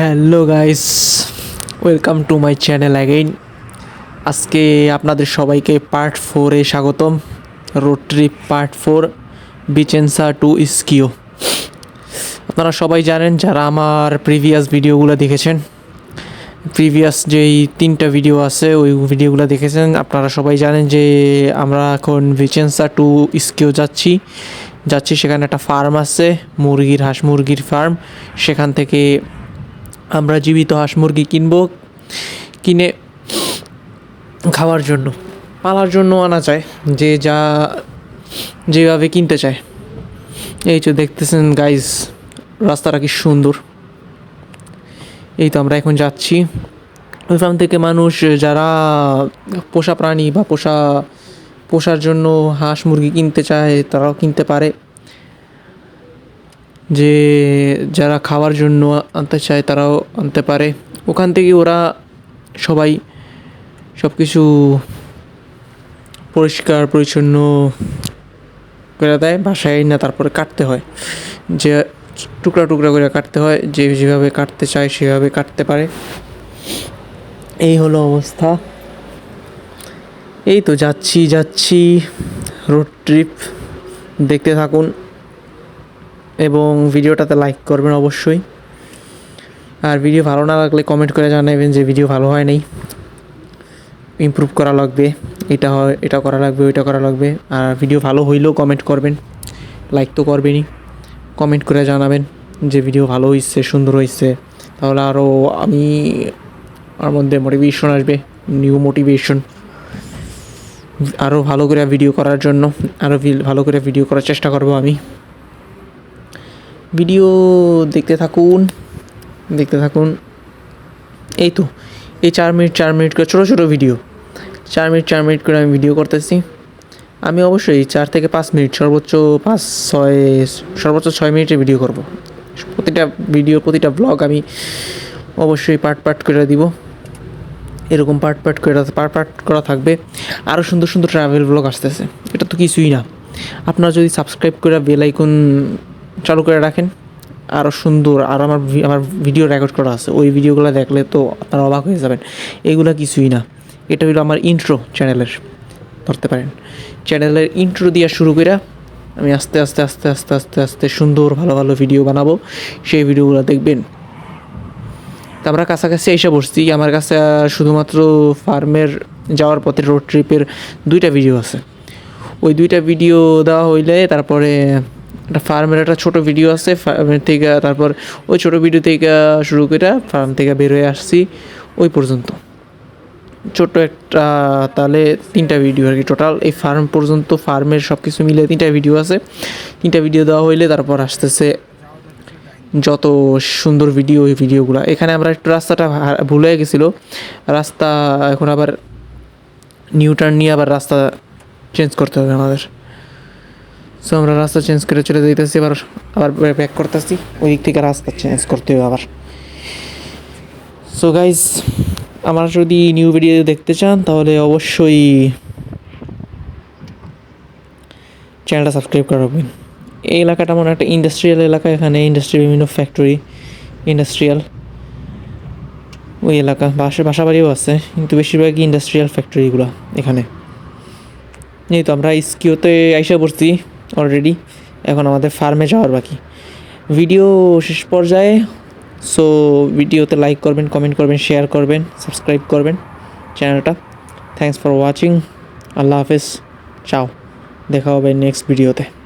Hello guys, welcome to my channel again. আজকে আপনাদের সবাইকে পার্ট ফোরে স্বাগতম। Road trip part four, Vicenza to Schio আপনারা সবাই জানেন যারা আমার প্রিভিয়াস ভিডিওগুলো দেখেছেন, প্রিভিয়াস যেই তিনটা ভিডিও আছে, ওই ভিডিওগুলো দেখেছেন, আপনারা সবাই জানেন যে আমরা এখন ভিচেন্সা টু ইস্কিও যাচ্ছি। যাচ্ছি সেখানে একটা ফার্ম আছে, মুরগির হাঁস মুরগির ফার্ম। সেখান থেকে আমরা জীবিত হাঁস মুরগি কিনবো, কিনে খাওয়ার জন্য। পালার জন্য আনা চায় যে যা, যেভাবে কিনতে চায়। এই তো দেখতেছেন গাইজ রাস্তাটা কি সুন্দর। এই তো আমরা এখন যাচ্ছি। ওই ফার্ম থেকে মানুষ যারা পোষা প্রাণী বা পোষা, পোষার জন্য হাঁস মুরগি কিনতে চায়, তারাও কিনতে পারে। যে যারা খাওয়ার জন্য আনতে চায় তারাও আনতে পারে। ওখান থেকে ওরা সবাই সব কিছু পরিষ্কার, পরিচ্ছন্ন করে দেয় বাসায় না তারপরে কাটতে হয়। যে টুকরা টুকরা করে কাটতে হয়, যে যেভাবে কাটতে চায় সেভাবে কাটতে পারে। এই হলো অবস্থা। এই তো যাচ্ছি যাচ্ছি রোড ট্রিপ দেখতে থাকুন। এবং ভিডিওটাতে লাইক করবেন অবশ্যই। আর ভিডিও ভালো না লাগলে কমেন্ট করে জানাবেন যে ভিডিও ভালো হয় নাই। ইমপ্রুভ করা লাগবে, এটা হয়, এটা করা লাগবে, ওইটা করা লাগবে। আর ভিডিও ভালো হইলেও কমেন্ট করবেন লাইক তো করবেনই। কমেন্ট করে জানাবেন যে ভিডিও ভালো হয়েছে সুন্দর হয়েছে তাহলে আরও আমি, আমার মধ্যে মোটিভেশন আসবে নিউ মোটিভেশন আরও ভালো করে ভিডিও করার জন্য আরও ভালো করে ভিডিও করার চেষ্টা করব আমি। ভিডিও দেখতে থাকুন দেখতে থাকুন। এই তো, এই চার মিনিট চার মিনিট করে ছোটো ছোটো ভিডিও। চার মিনিট চার মিনিট করে আমি ভিডিও করতেছি। আমি অবশ্যই চার থেকে পাঁচ মিনিট, সর্বোচ্চ পাঁচ, ছয়, সর্বোচ্চ ছয় মিনিটের ভিডিও করব। প্রতিটা ভিডিও, প্রতিটা ব্লগ আমি অবশ্যই পার্ট পার্ট করে দিব। এরকম পার্ট পার্ট করে, পার্ট পার্ট করা থাকবে। আরও সুন্দর সুন্দর ট্রাভেল ব্লগ আসতেছে। এটা তো কিছুই না। আপনারা যদি সাবস্ক্রাইব করে বেল আইকন চালু করে রাখেন। আরও সুন্দর, আর আমার আমার ভিডিও রেকর্ড করা আছে। ওই ভিডিওগুলো দেখলে তো আপনারা অবাক হয়ে যাবেন। এগুলো কিছুই না। এটা হলো আমার ইন্ট্রো চ্যানেলের ধরতে পারেন। চ্যানেলের ইন্ট্রো দিয়ে শুরু করে আমি আস্তে আস্তে আস্তে আস্তে আস্তে আস্তে সুন্দর, ভালো ভালো ভিডিও বানাবো। সেই ভিডিওগুলো দেখবেন। তা আমরা কাছাকাছি এসে বসছি। আমার কাছে শুধুমাত্র ফার্মের যাওয়ার পথে রোড ট্রিপের দুইটা ভিডিও আছে। ওই দুইটা ভিডিও দেওয়া হইলে তারপরে একটা ফার্মের একটা ছোটো ভিডিও আছে, ফার্মের থেকে তারপর ওই ছোটো ভিডিও থেকে শুরু করে ফার্ম থেকে বের হয়ে আসছি ওই পর্যন্ত। ছোট্ট একটা তাহলে তিনটা ভিডিও আর কি টোটাল এই ফার্ম পর্যন্ত ফার্মের সব কিছু মিলে তিনটা ভিডিও আছে। তিনটা ভিডিও দেওয়া হইলে তারপর আসতেছে যত সুন্দর ভিডিও ওই ভিডিওগুলো এখানে আমরা একটু রাস্তাটা ভুলে গেছিল। রাস্তা এখন আবার নিউ টার্ন নিয়ে আবার রাস্তা চেঞ্জ করতে হবে আমাদের। সো আমরা রাস্তা চেঞ্জ করে চলে যাইতেছি আবার আবার ব্যাক করতেছি। ওই দিক থেকে রাস্তা চেঞ্জ করতে হবে আবার। সো গাইজ আমার যদি নিউ ভিডিও দেখতে চান, তাহলে অবশ্যই চ্যানেলটা সাবস্ক্রাইব করে রাখবেন। এই এলাকাটা মনে একটা ইন্ডাস্ট্রিয়াল এলাকা, এখানে ইন্ডাস্ট্রি বিভিন্ন ফ্যাক্টরি ইন্ডাস্ট্রিয়াল ওই এলাকা বাসা বাসা বাড়িও আছে, কিন্তু বেশিরভাগই ইন্ডাস্ট্রিয়াল ফ্যাক্টরিগুলো এখানে। এই তো, আমরা স্কিওতে আইসা পড়ছি। অলরেডি এখন আমাদের ফার্মে যাওয়ার বাকি। ভিডিও শেষ পর্যায়ে সো ভিডিওতে লাইক করবেন কমেন্ট করবেন শেয়ার করবেন সাবস্ক্রাইব করবেন চ্যানেলটা থ্যাংকস ফর ওয়াচিং আল্লাহ হাফেজ চাও দেখা হবে নেক্সট ভিডিওতে